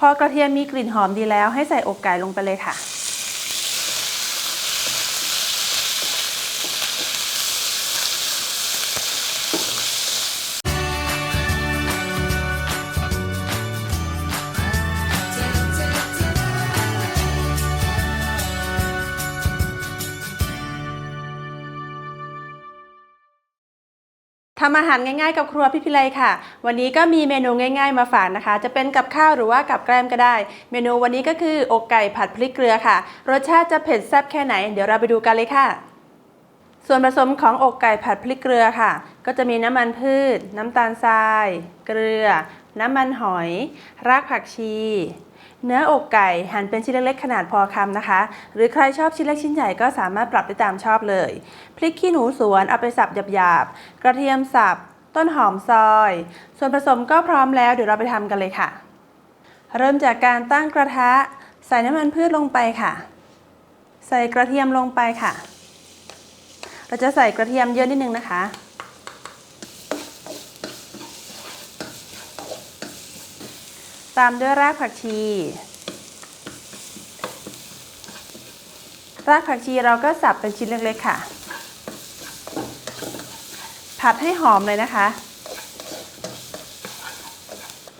พอกระเทียมมีกลิ่นหอมดีแล้วให้ใส่อกไก่ลงไปเลยค่ะ ทำอาหารง่ายๆกับครัวพี่พิไลค่ะ วันนี้ก็มีเมนูง่าย ๆ มาฝากนะคะ จะเป็นกับข้าวหรือว่ากับแกล้มก็ได้ เมนูวันนี้ก็คืออกไก่ผัดพริกเกลือค่ะ รสชาติจะเผ็ดแซ่บแค่ไหน เดี๋ยวเราไปดูกันเลยค่ะ ส่วนผสมของอกไก่ผัดพริกเกลือค่ะ ก็จะมีน้ำมันพืช น้ำตาลทราย เกลือ น้ำมันหอย รากผักชี เนื้ออกไก่หั่นเป็นชิ้นเล็กๆ ขนาดพอคำนะคะ หรือใครชอบชิ้นเล็กชิ้นใหญ่ก็สามารถปรับได้ตามชอบเลย พริกขี้หนูสวนเอาไปสับหยาบๆ กระเทียมสับ ต้นหอมซอย ส่วนผสมก็พร้อมแล้วเดี๋ยวเราไปทำกันเลยค่ะ เริ่มจากการตั้งกระทะ ใส่น้ำมันพืชลงไปค่ะ ใส่กระเทียมลงไปค่ะ เราจะใส่กระเทียมเยอะนิดนึงนะคะ ตามด้วยรากผักชี รากผักชีเราก็สับเป็นชิ้นเล็กๆค่ะ ผัดให้หอมเลยนะคะ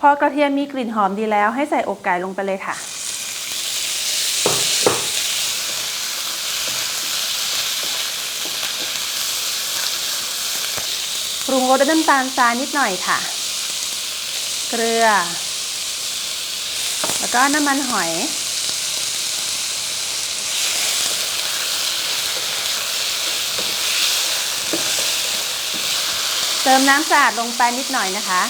พอกระเทียมมีกลิ่นหอมดีแล้วให้ใส่อกไก่ลงไปเลยค่ะปรุงรสด้วยน้ำตาลทรายนิดหน่อยค่ะ เกลือ แล้วก็น้ำมันหอย เติมน้ำสะอาดลงไปนิดหน่อยนะคะ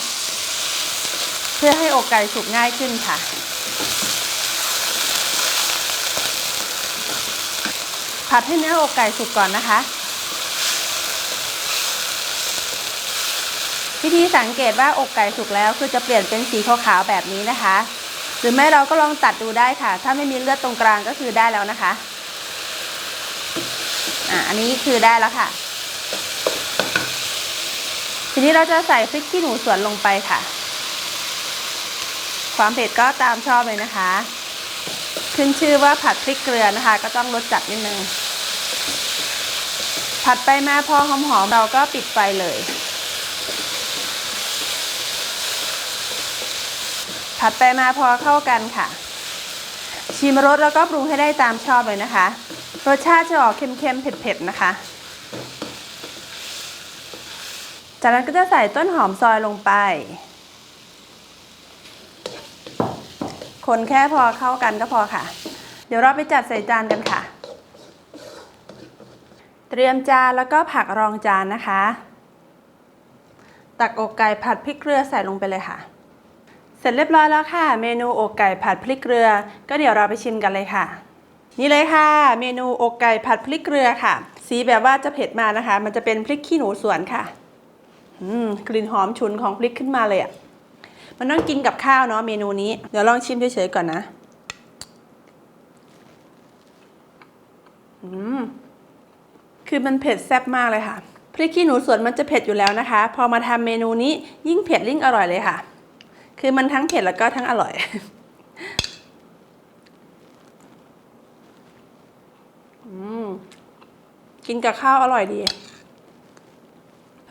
เพื่อให้อกไก่สุกง่ายขึ้นค่ะ ผัดให้เนื้ออกไก่สุกก่อนนะคะวิธีสังเกตว่าอกไก่สุกแล้วคือจะเปลี่ยนเป็นสีขาวๆแบบนี้นะคะ หรือไม่เราก็ลองตัดดูได้ค่ะ ถ้าไม่มีเลือดตรงกลางก็คือได้แล้วนะคะอะอันนี้คือได้แล้วค่ะ ทีนี้เราจะใส่พริกขี้หนูสวนลงไปค่ะ ความเผ็ดก็ตามชอบเลยนะคะ ขึ้นชื่อว่าผัดพริกเกลือนะคะ ก็ต้องรสจัดนิดนึง ผัดไปมาพอหอมๆเราก็ปิดไฟเลย ผัดไปมาพอเข้ากันค่ะ ชิมรสแล้วก็ปรุงให้ได้ตามชอบเลยนะคะ รสชาติจะออกเค็มๆเผ็ดๆนะคะ จากนั้นก็จะใส่ต้นหอมซอยลงไป คนแค่พอเข้ากันก็พอค่ะ เดี๋ยวเราไปจัดใส่จานกันค่ะ เตรียมจานแล้วก็ผักรองจานนะคะ ตักอกไก่ผัดพริกเกลือใส่ลงไปเลยค่ะ เสร็จเรียบร้อยแล้วค่ะ เมนูอกไก่ผัดพริกเกลือ ก็เดี๋ยวเราไปชิมกันเลยค่ะ นี่เลยค่ะ เมนูอกไก่ผัดพริกเกลือค่ะ สีแบบว่าจะเผ็ดมานะคะ มันจะเป็นพริกขี้หนูสวนค่ะอืมกลิ่นหอมฉุนของพริกขึ้นมาเลยอะ่ะมันต้องกินกับข้าวเนาะเมนูนี้เดี๋ยวลองชิมเฉยๆก่อนนะอืมคือมันเผ็ดแซ่บมากเลยค่ะ พริกขี้หนูสวนมันจะเผ็ดอยู่แล้วนะคะ พอมาทำเมนูนี้ยิ่งเผ็ดยิ่งอร่อยเลยค่ะ คือมันทั้งเผ็ดแล้วก็ทั้งอร่อยอืมกินกับข้าวอร่อยดี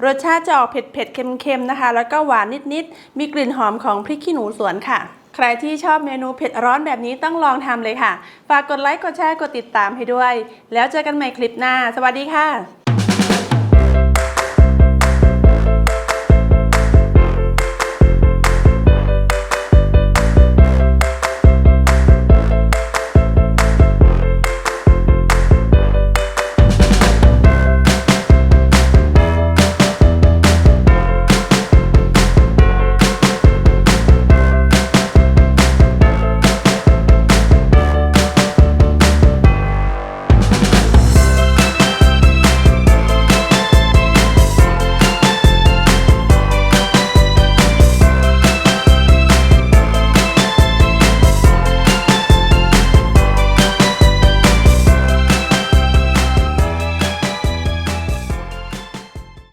รสชาติจะออกเผ็ดเผ็ดเค็มๆนะคะ แล้วก็หวานนิดๆ มีกลิ่นหอมของพริกขี้หนูสวนค่ะ ใครที่ชอบเมนูเผ็ดร้อนแบบนี้ต้องลองทำเลยค่ะ ฝากกดไลค์ กดแชร์ กดติดตามให้ด้วย แล้วเจอกันใหม่คลิปหน้า สวัสดีค่ะ